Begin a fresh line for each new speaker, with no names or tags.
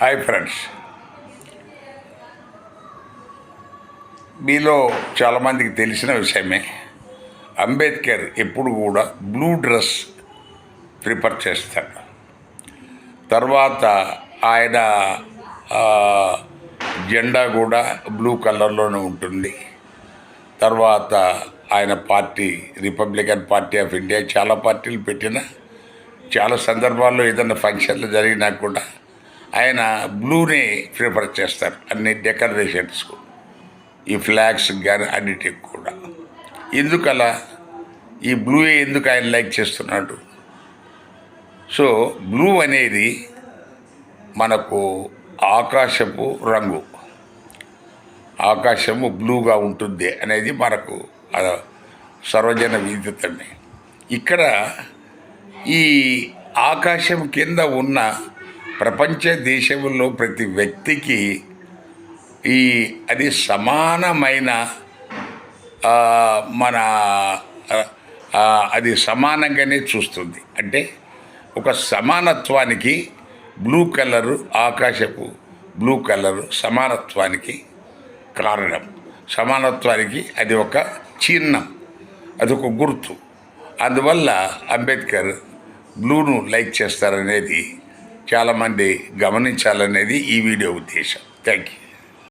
Hi friends మీలో చాలామందికి తెలిసిన విషయమే. అంబేద్కర్ ఎప్పుడు కూడా బ్లూ డ్రెస్ ప్రిఫర్ చేస్తాడు. తర్వాత ఆయన జెండా కూడా బ్లూ కలర్లోనే ఉంటుంది. తర్వాత ఆయన party Republican party of India చాలా పార్టీలు పెట్టిన చాలా సందర్భాల్లో ఏదైనా ఫంక్షన్లు జరిగినా కూడా ఆయన బ్లూనే ప్రిఫర్ చేస్తారు అన్ని డెకరేషన్స్కు ఈ ఫ్లాగ్స్ కానీ అన్నిటికి కూడా. ఎందుకు అలా ఈ బ్లూ ఎందుకు ఆయన లైక్ చేస్తున్నాడు? సో బ్లూ అనేది మనకు ఆకాశపు రంగు. ఆకాశము బ్లూగా ఉంటుంది అనేది మనకు సర్వజన విదితమే. ఇక్కడ ఈ ఆకాశం కింద ఉన్న ప్రపంచ దేశంలో ప్రతి వ్యక్తికి ఈ అది సమానమైన మన అది సమానంగానే చూస్తుంది. అంటే ఒక సమానత్వానికి బ్లూ కలరు ఆకాశపు బ్లూ కలరు సమానత్వానికి కారణం. సమానత్వానికి అది ఒక చిహ్నం అది ఒక గుర్తు. అందువల్ల అంబేద్కర్ బ్లూను లైక్ చేస్తారనేది చాలామంది గమనించాలనేది ఈ వీడియో ఉద్దేశం. Thank you